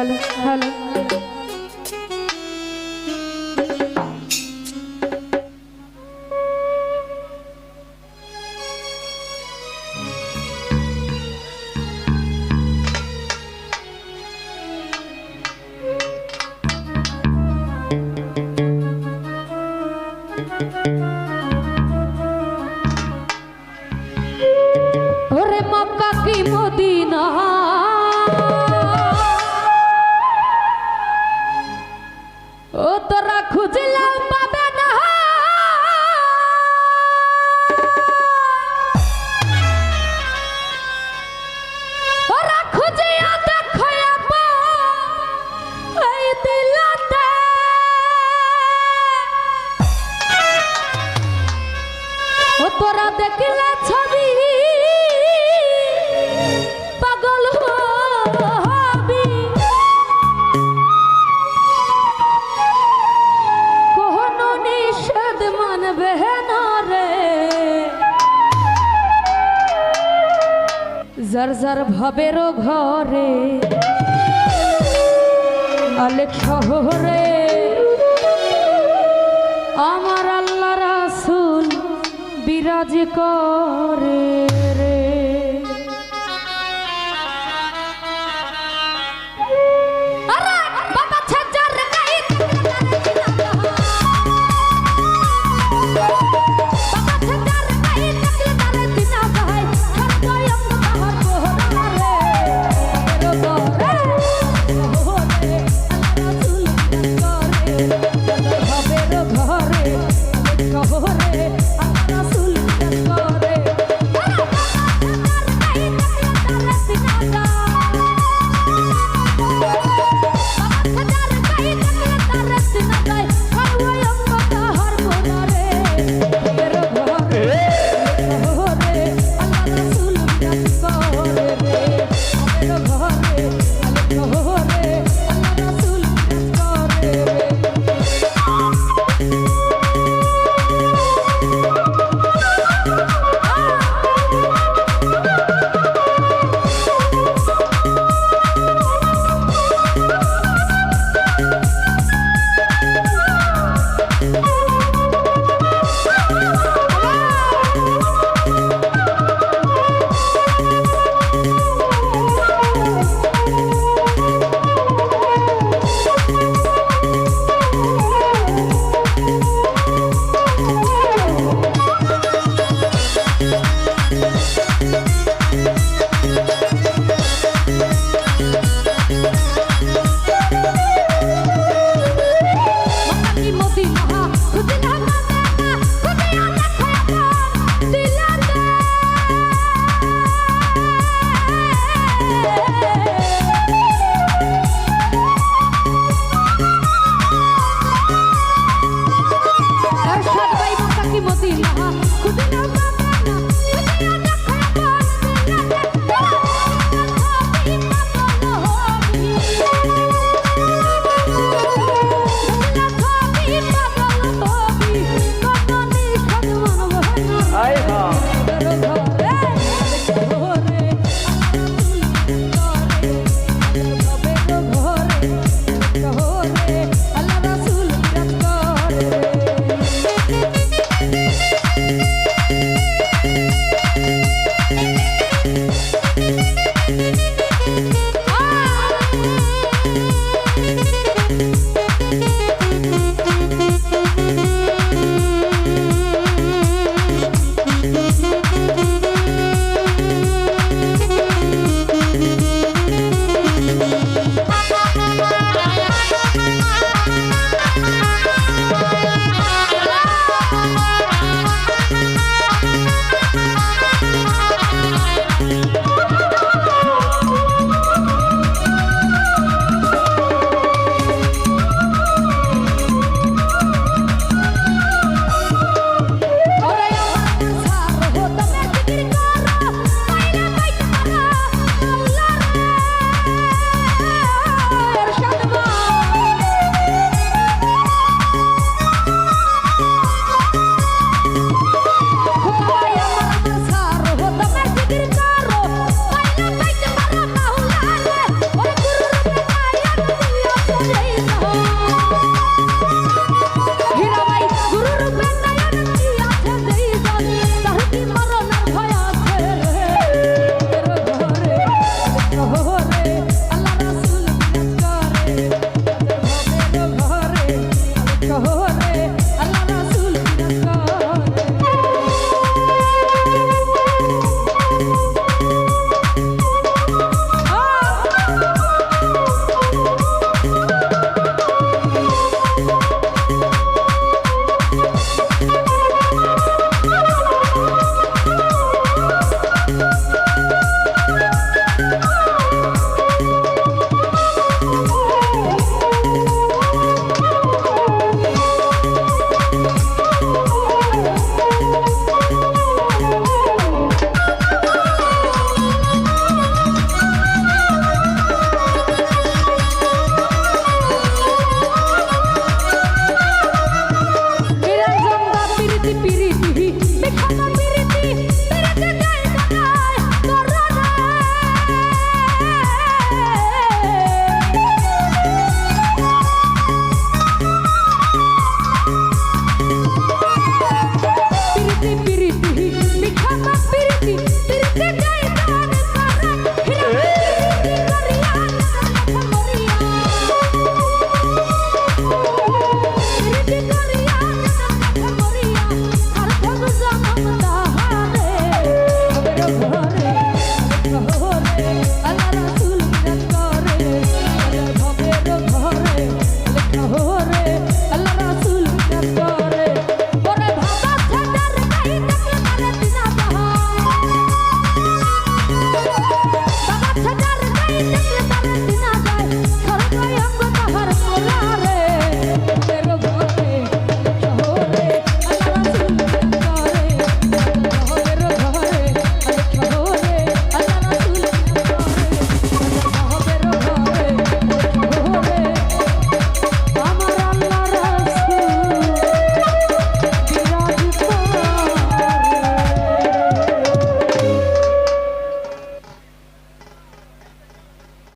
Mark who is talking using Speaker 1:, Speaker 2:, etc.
Speaker 1: Hello hello ও তোরা খুঁজলেও পাবে না। ওরা খুঁজিয়া দেখিয়া পাই সবেরও ঘরে। আলেক শহরে। আমার আল্লাহ রাসুল বিরাজ করে।